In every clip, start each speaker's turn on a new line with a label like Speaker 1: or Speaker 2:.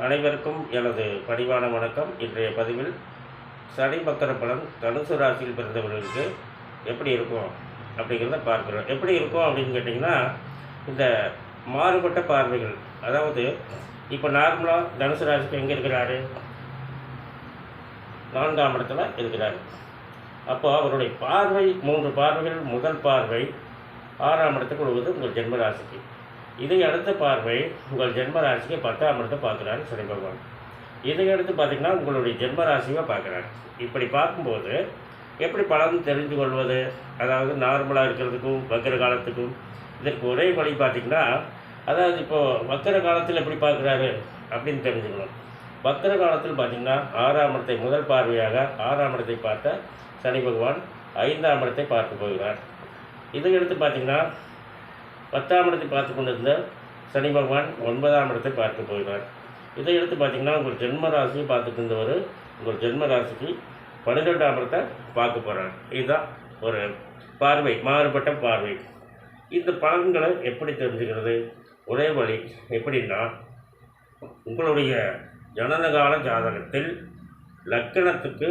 Speaker 1: அனைவருக்கும் எனது பணிவான வணக்கம். இன்றைய பதிவில் சனி மக்கர பலன் தனுசு ராசியில் பிறந்தவர்களுக்கு எப்படி இருக்கும் அப்படிங்கிறத பார்க்குறோம். எப்படி இருக்கும் அப்படின்னு கேட்டிங்கன்னா இந்த மாறுபட்ட பார்வைகள் அதாவது இப்போ நார்மலாக தனுசு ராசிக்கு எங்கே இருக்கிறாரு? நான்காம் இடத்துல இருக்கிறார். அப்போ அவருடைய பார்வை மூன்று பார்வைகள் முதல் பார்வை ஆறாம் இடத்துக்கு விழுவது உங்கள் ஜென்ம ராசிக்கு. இதை அடுத்த பார்வை உங்கள் ஜென்ம ராசிக்கு பத்தாம் இடத்தை பார்க்குறாரு சனி பகவான். இதை அடுத்து பார்த்தீங்கன்னா உங்களுடைய ஜென்ம ராசியை பார்க்குறாரு. இப்படி பார்க்கும்போது எப்படி பலன் தெரிந்து கொள்வது? அதாவது நார்மலாக இருக்கிறதுக்கும் வக்கர காலத்துக்கும் இதற்கு ஒரே வழி பார்த்தீங்கன்னா அதாவது இப்போது வக்கர காலத்தில் எப்படி பார்க்குறாரு அப்படின்னு தெரிஞ்சுக்கணும். வக்கர காலத்தில் பார்த்தீங்கன்னா ஆறாம் இடத்தை முதல் பார்வையாக ஆறாம் இடத்தை பார்த்த சனி பகவான் ஐந்தாம் இடத்தை பார்க்க போகிறார். இதை எடுத்து பார்த்தீங்கன்னா பத்தாம் இடத்தை பார்த்து கொண்டிருந்த சனி பகவான் ஒன்பதாம் இடத்தை பார்த்து போகிறார். இதை எடுத்து பார்த்தீங்கன்னா உங்கள் ஜென்ம ராசியை பார்த்துட்டு இருந்தவர் உங்கள் ஜென்ம ராசிக்கு பன்னிரெண்டாம் இடத்தை பார்க்க போகிறார் இதுதான் ஒரு பார்வை மாறுபட்ட பார்வை. இந்த பலன்களை எப்படி தெரிஞ்சுக்கிறது? ஒரே வழி எப்படின்னா உங்களுடைய ஜனனகால ஜாதகத்தில் லக்கணத்துக்கு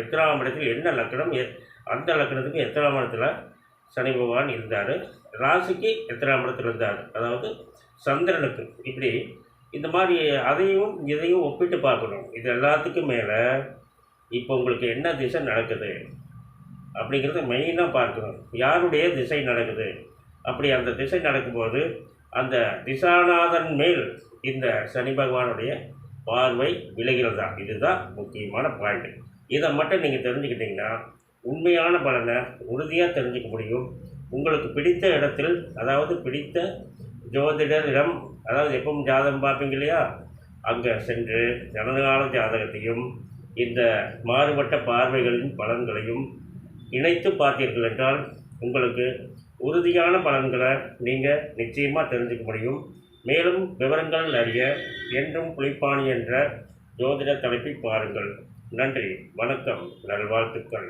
Speaker 1: எத்தனாம் இடத்தில் என்ன லக்கணம் எத் அந்த லக்கணத்துக்கு எத்தனாம் இடத்துல சனி பகவான் இருந்தார். ராசிக்கு எத்தனாம் இடத்துல இருந்தார். அதாவது சந்திரனுக்கு. இப்படி இந்த மாதிரி அதையும் இதையும் ஒப்பிட்டு பார்க்கணும். இது எல்லாத்துக்கும் மேலே இப்போ உங்களுக்கு என்ன திசை நடக்குது அப்படிங்கிறத மெயினாக பார்க்கணும். யாருடைய திசை நடக்குது? அப்படி அந்த திசை நடக்கும்போது அந்த திசாநாதன் மேல் இந்த சனி பகவானுடைய பார்வை விலகிறதா இதுதான் முக்கியமான பாயிண்ட் இதை மட்டும் நீங்கள் தெரிஞ்சுக்கிட்டிங்கன்னா உண்மையான பலனை உறுதியாக தெரிஞ்சுக்க முடியும். உங்களுக்கு பிடித்த இடத்தில் அதாவது பிடித்த ஜோதிடரிடம் அதாவது எப்பவும் ஜாதகம் பார்ப்பீங்க இல்லையா? அங்கே சென்று ஜனகால ஜாதகத்தையும் இந்த மாறுபட்ட பார்வைகளின் பலன்களையும் இணைத்து பார்த்தீர்கள் என்றால் உங்களுக்கு உறுதியான பலன்களை நீங்கள் நிச்சயமாக தெரிஞ்சுக்க முடியும். மேலும் விவரங்கள் அறிய என்றும் புலிப்பாணி என்ற ஜோதிட தலைப்பை பாருங்கள். நன்றி வணக்கம் நல்வாழ்த்துக்கள்.